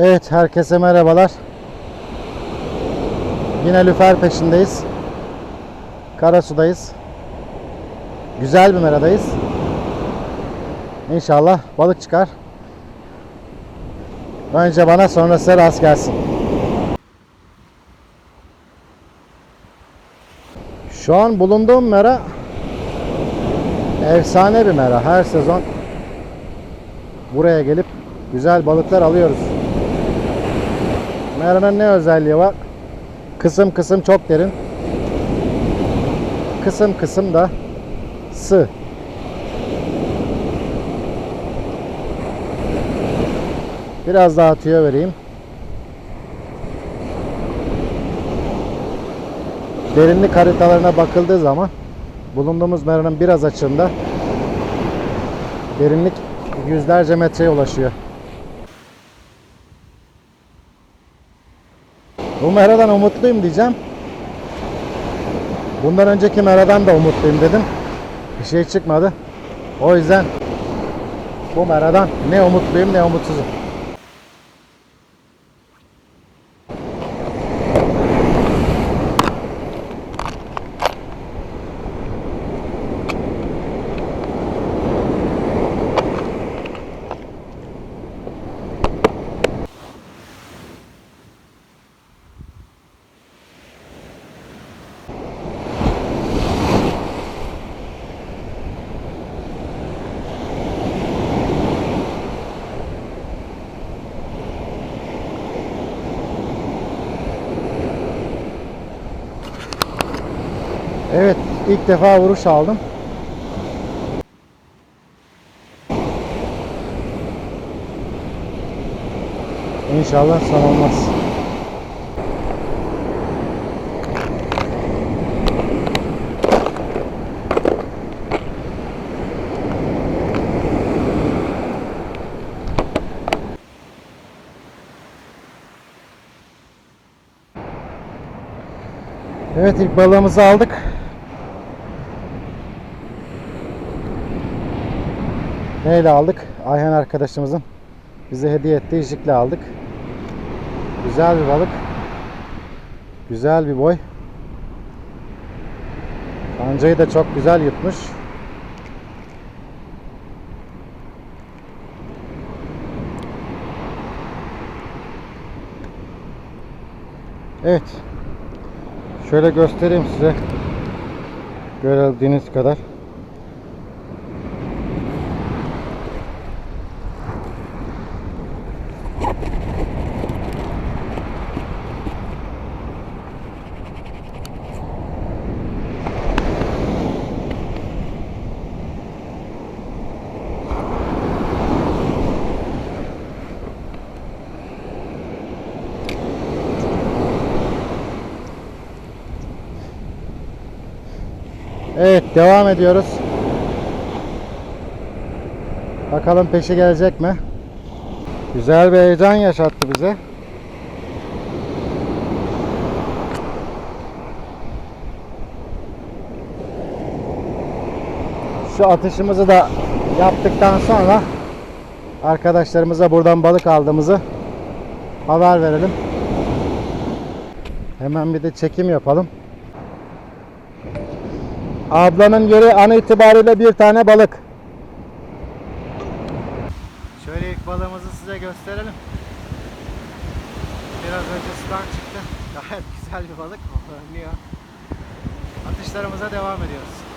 Evet, herkese merhabalar. Yine lüfer peşindeyiz. Karasu'dayız. Güzel bir meradayız. İnşallah balık çıkar. Önce bana sonra size rast gelsin. Şu an bulunduğum mera efsane bir mera. Her sezon buraya gelip güzel balıklar alıyoruz. Meranın ne özelliği var? Kısım kısım çok derin. Kısım kısım da sığ. Biraz daha tüyo vereyim. Derinlik haritalarına bakıldığı zaman bulunduğumuz meranın biraz açığında derinlik yüzlerce metreye ulaşıyor. Bu meradan umutluyum diyeceğim. Bundan önceki meradan da umutluyum dedim. Bir şey çıkmadı. O yüzden bu meradan ne umutluyum ne umutsuzum. Evet, ilk defa vuruş aldım. İnşallah son olmaz. Evet ilk balığımızı aldık. Neyle aldık? Ayhan arkadaşımızın bize hediye ettiği jikle aldık. Güzel bir balık. Güzel bir boy. Kancayı da çok güzel yutmuş. Evet. Şöyle göstereyim size. Görebildiğiniz kadar. Evet devam ediyoruz. Bakalım peşi gelecek mi? Güzel bir heyecan yaşattı bize. Şu atışımızı da yaptıktan sonra arkadaşlarımıza buradan balık aldığımızı haber verelim. Hemen bir de çekim yapalım. Ablanın yeri an itibariyle bir tane balık. Şöyle ilk balığımızı size gösterelim. Biraz önce sudan çıktı. Gayet güzel bir balık. Oynuyor. Atışlarımıza devam ediyoruz.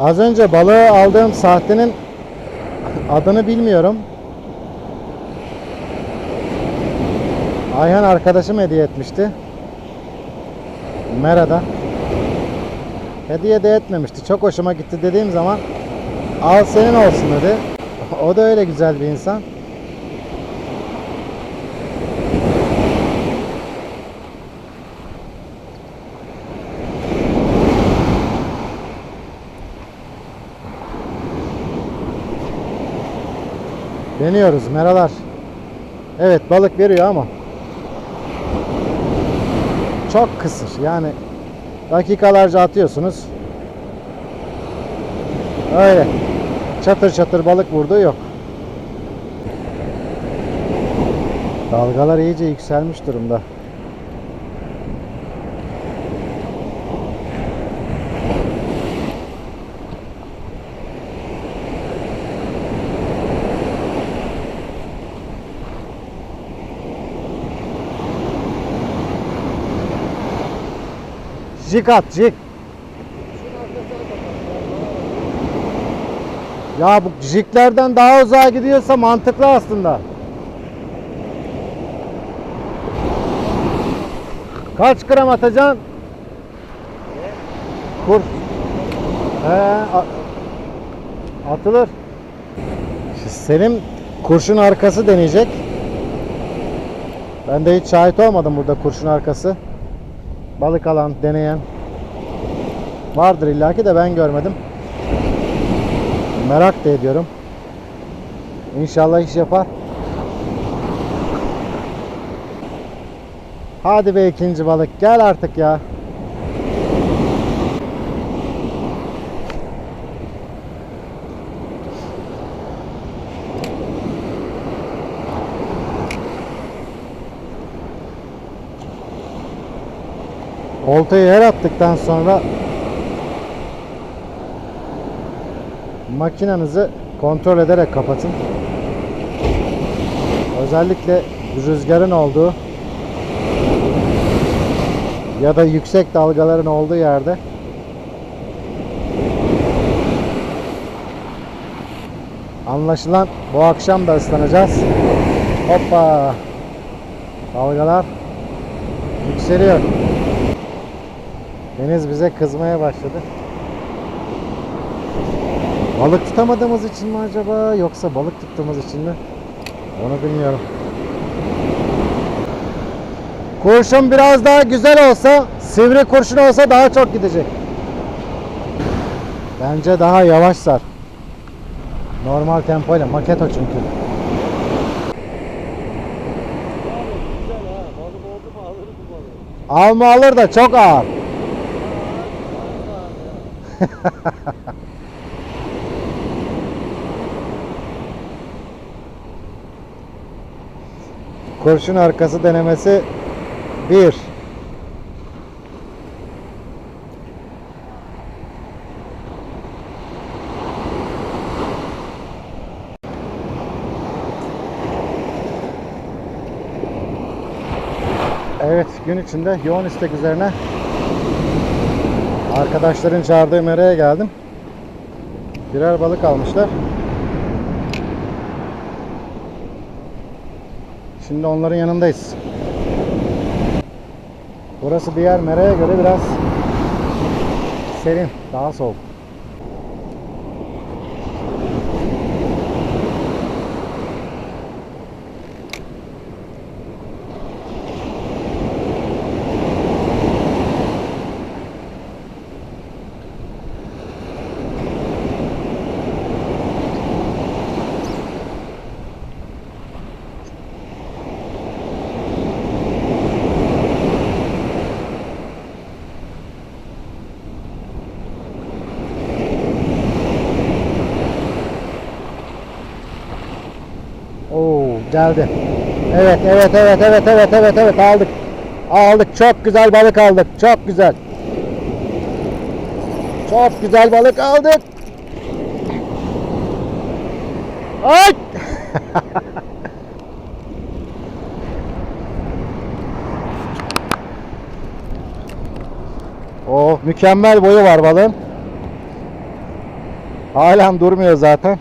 Az önce balığı aldığım sahtenin adını bilmiyorum. Ayhan arkadaşım hediye etmişti. Mera'da. Hediye de etmemişti. Çok hoşuma gitti dediğim zaman al senin olsun dedi. O da öyle güzel bir insan. Deniyoruz meralar. Evet balık veriyor ama çok kısır. Yani dakikalarca atıyorsunuz. Öyle. Çatır çatır balık vurduğu yok. Dalgalar iyice yükselmiş durumda. Jig at jig. Ya bu jiglerden daha uzağa gidiyorsa mantıklı aslında. Kaç gram atacaksın? Kur. He, atılır. Selim kurşun arkası deneyecek. Ben de hiç şahit olmadım burada kurşun arkası. Balık alan, deneyen. Vardır illaki de ben görmedim. Merak da ediyorum. İnşallah iş yapar. Hadi be ikinci balık gel artık ya. Oltayı her attıktan sonra makinenizi kontrol ederek kapatın. Özellikle rüzgarın olduğu ya da yüksek dalgaların olduğu yerde Anlaşılan bu akşam da ıslanacağız. Hoppa! Dalgalar yükseliyor. Deniz bize kızmaya başladı. Balık tutamadığımız için mi acaba yoksa balık tuttuğumuz için mi? Onu bilmiyorum. Kurşun biraz daha güzel olsa, sivri kurşun olsa daha çok gidecek. Bence daha yavaş sar. Normal tempoyla, maket o çünkü. Alma alır da çok ağır. Kurşun arkası denemesi 1 Evet gün içinde yoğun istek üzerine arkadaşların çağırdığı meraya geldim. Birer balık almışlar. Şimdi onların yanındayız. Burası diğer meraya göre biraz serin, daha soğuk. Geldi. Evet evet evet evet evet evet evet aldık. Aldık çok güzel balık aldık. Çok güzel. Çok güzel balık aldık. Ay! oh mükemmel boyu var balığın. Halen durmuyor zaten.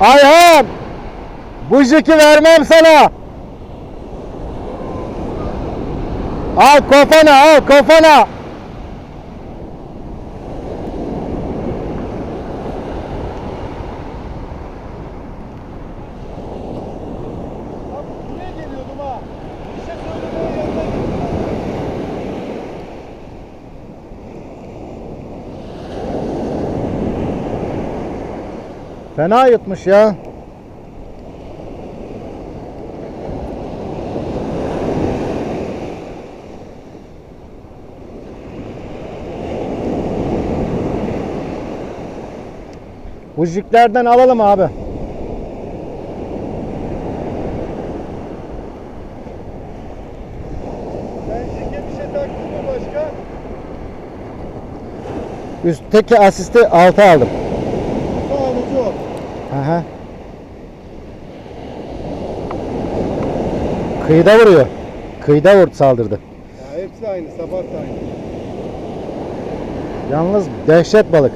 Ayhan! Bu jiki vermem sana. Al kafana al kafana. Fena yutmuş ya. Bu jiklerden alalım abi. Üstteki asisti 6 aldım. Sağlıcı ol. Aha. Kıyıda vuruyor. Kıyıda vurdu saldırdı. Ya hepsi aynı, sabah aynı. Yalnız dehşet balık.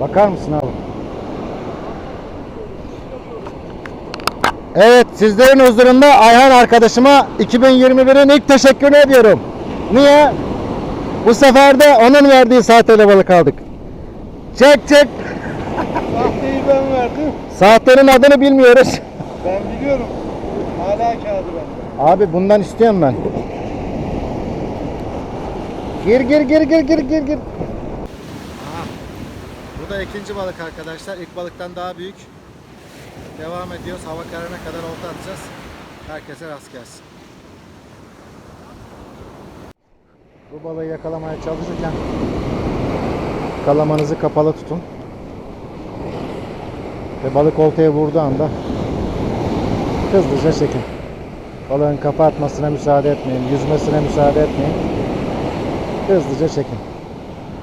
Bakar mısın abi? Evet sizlerin huzurunda Ayhan arkadaşıma 2021'in ilk teşekkürünü ediyorum. Niye? Bu sefer de onun verdiği sahteyle balık aldık. Çek çek. Sahteyi ben verdim. Sahtenin adını bilmiyoruz. Ben biliyorum. Hala kağıdı bende. Abi bundan istiyorum ben. Gir gir gir gir gir gir gir. Bu da ikinci balık arkadaşlar. İlk balıktan daha büyük. Devam ediyoruz. Hava kararına kadar olta atacağız. Herkese rast gelsin. Bu balığı yakalamaya çalışırken kalamanızı kapalı tutun. Ve balık oltaya vurduğu anda hızlıca çekin. Balığın kafa atmasına müsaade etmeyin. Yüzmesine müsaade etmeyin. Hızlıca çekin.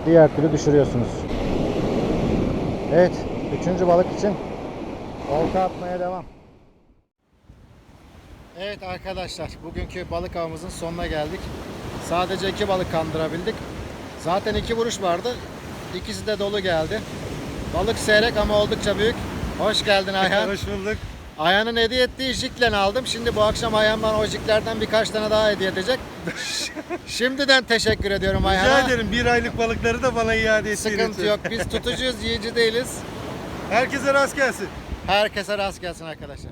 Diğer türlü düşürüyorsunuz. Evet. Üçüncü balık için olta atmaya devam. Evet arkadaşlar. Bugünkü balık avımızın sonuna geldik. Sadece iki balık kandırabildik. Zaten iki vuruş vardı. İkisi de dolu geldi. Balık seyrek ama oldukça büyük. Hoş geldin Ayhan. Hoş bulduk. Ayhan'ın hediye ettiği jiklen aldım. Şimdi bu akşam Ayhan'dan o jiklerden birkaç tane daha hediye edecek. Şimdiden teşekkür ediyorum Rica Ayhan'a. ederim bir aylık balıkları da bana iade ettiğin Sıkıntı için. yok. Biz tutucuyuz, yiyici değiliz. Herkese rast gelsin. Herkese rast gelsin arkadaşlar.